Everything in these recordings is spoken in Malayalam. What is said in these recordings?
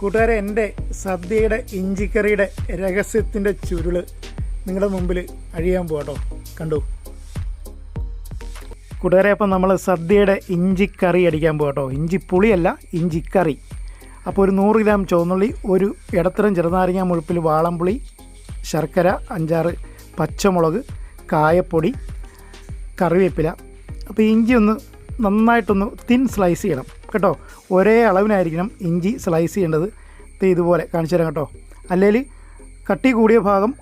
കൂട്ടുകാരെ എന്റെ സദ്യയുടെ ഇഞ്ചിക്കറിയുടെ രഹസ്യത്തിന്റെ ചുരുൾ നിങ്ങളുടെ മുമ്പിൽ അഴിയാൻ പോകട്ടോ കണ്ടു? കൂട്ടുകാരെ അപ്പം നമ്മൾ സദ്യയുടെ ഇഞ്ചിക്കറി അടിക്കാൻ പോകട്ടോ ഇഞ്ചിപ്പുളിയല്ല ഇഞ്ചിക്കറി. അപ്പോൾ ഒരു നൂറ് ഗ്രാം ചുവന്നുള്ളി ഒരു ഇടത്തരം ചെറുനാരങ്ങ മുഴുപ്പിൽ വാളംപുളി ശർക്കര അഞ്ചാറ് പച്ചമുളക് കായപ്പൊടി കറിവേപ്പില. അപ്പോൾ ഇഞ്ചി ഒന്ന് നന്നായിട്ടൊന്ന് തിൻ സ്ലൈസ് ചെയ്യണം. കേട്ടോ ഒരേ അളവിനായിരിക്കണം ഇഞ്ചി സ്ലൈസ് ചെയ്യേണ്ടത്. ഇത് ഇതുപോലെ കാണിച്ചു തരാം കേട്ടോ. അല്ലെങ്കിൽ കട്ടി കൂടിയ ഭാഗം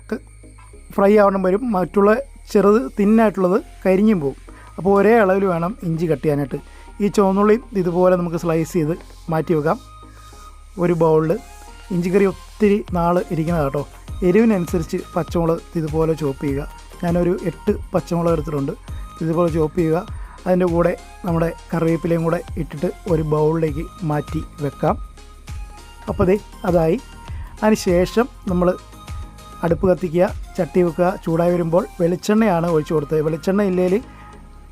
ഫ്രൈ ആവണം വരും. മറ്റുള്ള ചെറുത് തിന്നായിട്ടുള്ളത് കരിഞ്ഞും പോകും അപ്പോൾ ഒരേ അളവിൽ വേണം ഇഞ്ചി കട്ട് ചെയ്യാനായിട്ട്. ഈ ചുവന്നുള്ളിയും ഇതുപോലെ നമുക്ക് സ്ലൈസ് ചെയ്ത് മാറ്റി വെക്കാം. ഒരു ബൗളിൽ ഇഞ്ചിക്കറി ഒത്തിരി നാൾ ഇരിക്കുന്നത് കേട്ടോ. എരിവിനനുസരിച്ച് പച്ചമുളക് ഇതുപോലെ ചോപ്പ് ചെയ്യുക. ഞാനൊരു എട്ട് പച്ചമുളക് എടുത്തിട്ടുണ്ട്. ഇതുപോലെ ചോപ്പ് ചെയ്യുക. അതിന്റെ കൂടെ നമ്മുടെ കറിവേപ്പിലയും കൂടെ ഇട്ടിട്ട് ഒരു ബൗളിലേക്ക് മാറ്റി വെക്കാം. അപ്പോൾ ദേ അതായി. അതിന് ശേഷം നമ്മൾ അടുപ്പ് കത്തിക്കുക ചട്ടി വെക്കുക ചൂടായി വരുമ്പോൾ വെളിച്ചെണ്ണയാണ് ഒഴിച്ചു കൊടുത്തത്. വെളിച്ചെണ്ണ ഇല്ലെങ്കിൽ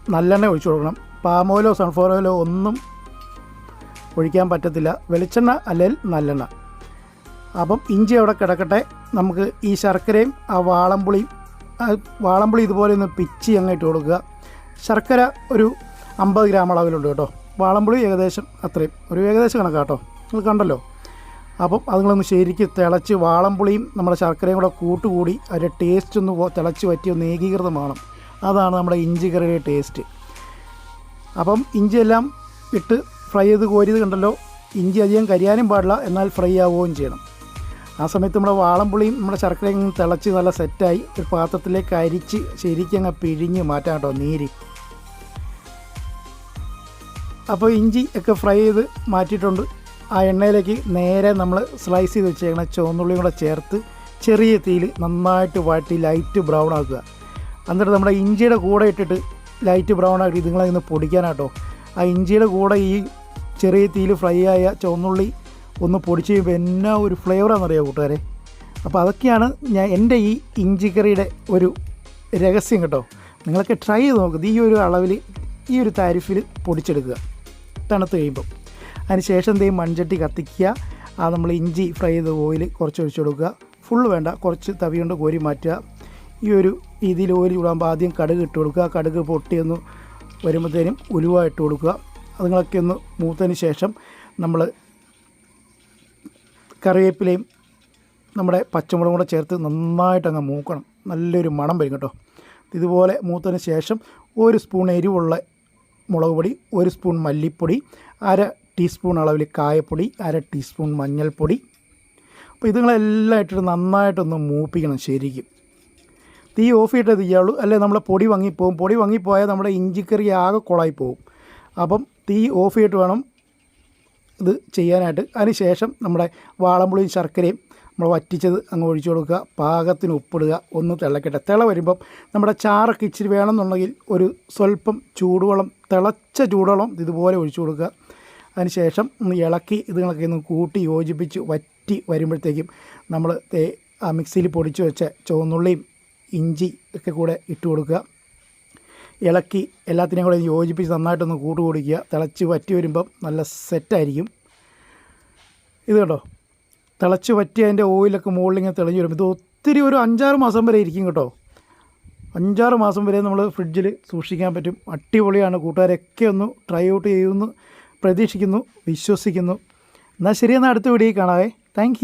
നല്ലെണ്ണ ഒഴിച്ചു കൊടുക്കണം. പാം ഓയിലോ സൺഫ്ലവർ ഓയിലോ ഒന്നും ഒഴിക്കാൻ പറ്റത്തില്ല. വെളിച്ചെണ്ണ അല്ലെങ്കിൽ നല്ലെണ്ണ. അപ്പം ഇഞ്ചി അവിടെ കിടക്കട്ടെ. നമുക്ക് ഈ ശർക്കരയും ആ വാളംപുളിയും വാളംപുളി ഇതുപോലെ ഒന്ന് പിച്ചി അങ്ങ് ഇട്ട് കൊടുക്കുക. ശർക്കര ഒരു അമ്പത് ഗ്രാം അളവിലുണ്ട് കേട്ടോ. വാളംപുളി ഏകദേശം അത്രയും. ഒരു ഏകദേശം കണക്കാട്ടോ നിങ്ങൾ കണ്ടല്ലോ. അപ്പം അതുങ്ങളൊന്ന് ശരിക്ക് തിളച്ച് വാളംപുളിയും നമ്മുടെ ശർക്കരയും കൂടെ കൂട്ടുകൂടി അതിന്റെ ടേസ്റ്റ് ഒന്ന് തിളച്ച് പറ്റി ഒന്ന് ഏകീകൃതമാണ് അതാണ് നമ്മുടെ ഇഞ്ചി കറിയുടെ ടേസ്റ്റ് അപ്പം ഇഞ്ചിയെല്ലാം ഇട്ട് ഫ്രൈ ചെയ്ത് കോരിയത് കണ്ടല്ലോ. ഇഞ്ചി അധികം കരിയാനും പാടില്ല എന്നാൽ ഫ്രൈ ആവുകയും ചെയ്യണം. ആ സമയത്ത് നമ്മുടെ വാളംപുളിയും നമ്മുടെ ശർക്കരയും തിളച്ച് നല്ല സെറ്റായി ഒരു പാത്രത്തിലേക്ക് അരിച്ച് ശരിക്കും അങ്ങ് പിഴിഞ്ഞ് മാറ്റാം കേട്ടോ നീര്. അപ്പോൾ ഇഞ്ചി ഒക്കെ ഫ്രൈ ചെയ്ത് മാറ്റിയിട്ടുണ്ട്. ആ എണ്ണയിലേക്ക് നേരെ നമ്മൾ സ്ലൈസ് ചെയ്ത് വെച്ചേക്കണ ചുവന്നുള്ളിയും കൂടെ ചേർത്ത് ചെറിയ തീയിൽ നന്നായിട്ട് വാട്ടി ലൈറ്റ് ബ്രൗൺ ആക്കുക. എന്നിട്ട് നമ്മുടെ ഇഞ്ചിയുടെ കൂടെ ഇട്ടിട്ട് ലൈറ്റ് ബ്രൗൺ ആക്കി ഇതുങ്ങളെ ഇന്ന് പൊടിക്കാനാട്ടോ. ആ ഇഞ്ചിയുടെ കൂടെ ഈ ചെറിയ തീയിൽ ഫ്രൈ ആയ ചുവന്നുള്ളി ഒന്ന് പൊടിച്ച് കഴിയുമ്പോൾ എന്നാ ഒരു ഫ്ലേവറാണെന്നറിയാം കൂട്ടുകാരെ? അപ്പോൾ അതൊക്കെയാണ് ഞാൻ എന്റെ ഈ ഇഞ്ചിക്കറിയുടെ ഒരു രഹസ്യം കേട്ടോ. നിങ്ങളൊക്കെ ട്രൈ ചെയ്ത് നോക്കുന്നത് ഈ ഒരു അളവിൽ ഈ ഒരു താരിഫിൽ പൊടിച്ചെടുക്കുക. തണുത്ത് കഴിയുമ്പോൾ അതിന് ശേഷം ചെയ്യും? മൺചട്ടി കത്തിക്കുക. ആ നമ്മൾ ഇഞ്ചി ഫ്രൈ ചെയ്ത ഓയിൽ കുറച്ച് ഒഴിച്ചു കൊടുക്കുക. ഫുൾ വേണ്ട കുറച്ച് തവി കൊണ്ട് കോരി മാറ്റുക. ഈ ഒരു രീതിയിൽ ഓയിൽ ചൂടാകുമ്പോൾ ആദ്യം കടുക് ഇട്ട് കൊടുക്കുക. കടുക് പൊട്ടിയൊന്ന് വരുമ്പോഴത്തേനും ഉലുവ ഇട്ട് കൊടുക്കുക. അതുങ്ങളൊക്കെ ഒന്ന് മൂത്തതിന് ശേഷം നമ്മൾ കറിവേപ്പിലയും നമ്മുടെ പച്ചമുളകും കൂടെ ചേർത്ത് നന്നായിട്ട് അങ്ങ് മൂക്കണം. നല്ലൊരു മണം വരും കേട്ടോ. ഇതുപോലെ മൂത്തതിന് ശേഷം ഒരു സ്പൂൺ എരിവുള്ള മുളക് പൊടി ഒരു സ്പൂൺ മല്ലിപ്പൊടി അര ടീസ്പൂൺ അളവിൽ കായപ്പൊടി അര ടീസ്പൂൺ മഞ്ഞൾപ്പൊടി. അപ്പോൾ ഇതുങ്ങളെല്ലാം ഇട്ടിട്ട് നന്നായിട്ടൊന്ന് മൂപ്പിക്കണം ശരിക്കും. തീ ഓഫ് ചെയ്തിട്ടേ തീയുള്ളൂ അല്ലെ നമ്മളെ പൊടി വാങ്ങിപ്പോവും. പൊടി വാങ്ങിപ്പോയാൽ നമ്മുടെ ഇഞ്ചിക്കറി ആകെ കുളമായി പോകും അപ്പം തീ ഓഫ് ചെയ്തിട്ട് വേണം ഇത് ചെയ്യാനായിട്ട്. അതിനുശേഷം നമ്മുടെ വാളമ്പുളിയും ശർക്കരയും നമ്മൾ വറ്റിച്ചത് അങ്ങ് ഒഴിച്ചു കൊടുക്കുക. പാകത്തിന് ഉപ്പിടുക. ഒന്ന് തിളക്കട്ടെ. തിള വരുമ്പം നമ്മുടെ ചാറൊക്കെ ഇച്ചിരി വേണമെന്നുണ്ടെങ്കിൽ ഒരു സ്വല്പം ചൂടുവെള്ളം തിളച്ച ചൂടുവെള്ളം ഇതുപോലെ ഒഴിച്ചു കൊടുക്കുക. അതിന് ശേഷം ഒന്ന് ഇളക്കി ഇതുങ്ങളൊക്കെ ഒന്ന് കൂട്ടി യോജിപ്പിച്ച് വറ്റി വരുമ്പോഴത്തേക്കും നമ്മൾ തേ- മിക്സിയിൽ പൊടിച്ച് വെച്ച ചുവന്നുള്ളിയും ഇഞ്ചി ഒക്കെ കൂടെ ഇട്ട് കൊടുക്കുക. ഇളക്കി എല്ലാത്തിനെയും കൂടെ യോജിപ്പിച്ച് നന്നായിട്ടൊന്ന് കൂട്ട് കുടിക്കുക. തിളച്ച് വറ്റി വരുമ്പം നല്ല സെറ്റായിരിക്കും ഇത് കേട്ടോ തിളച്ച് വറ്റി അതിന്റെ ഓയിലൊക്കെ മുകളിൽ ഇങ്ങനെ തെളിഞ്ഞ് വരും ഇത് ഒത്തിരി ഒരു അഞ്ചാറ് മാസം വരെ ഇരിക്കും കേട്ടോ. അഞ്ചാറ് മാസം വരെ നമ്മൾ ഫ്രിഡ്ജിൽ സൂക്ഷിക്കാൻ പറ്റും. അടിപൊളിയാണ്. കൂട്ടുകാരൊക്കെ ഒന്ന് ട്രൈ ഔട്ട് ചെയ്യുമെന്ന് പ്രതീക്ഷിക്കുന്നു വിശ്വസിക്കുന്നു. എന്നാൽ ശരി എന്നാൽ അടുത്ത വീഡിയോ കാണാവേ. താങ്ക്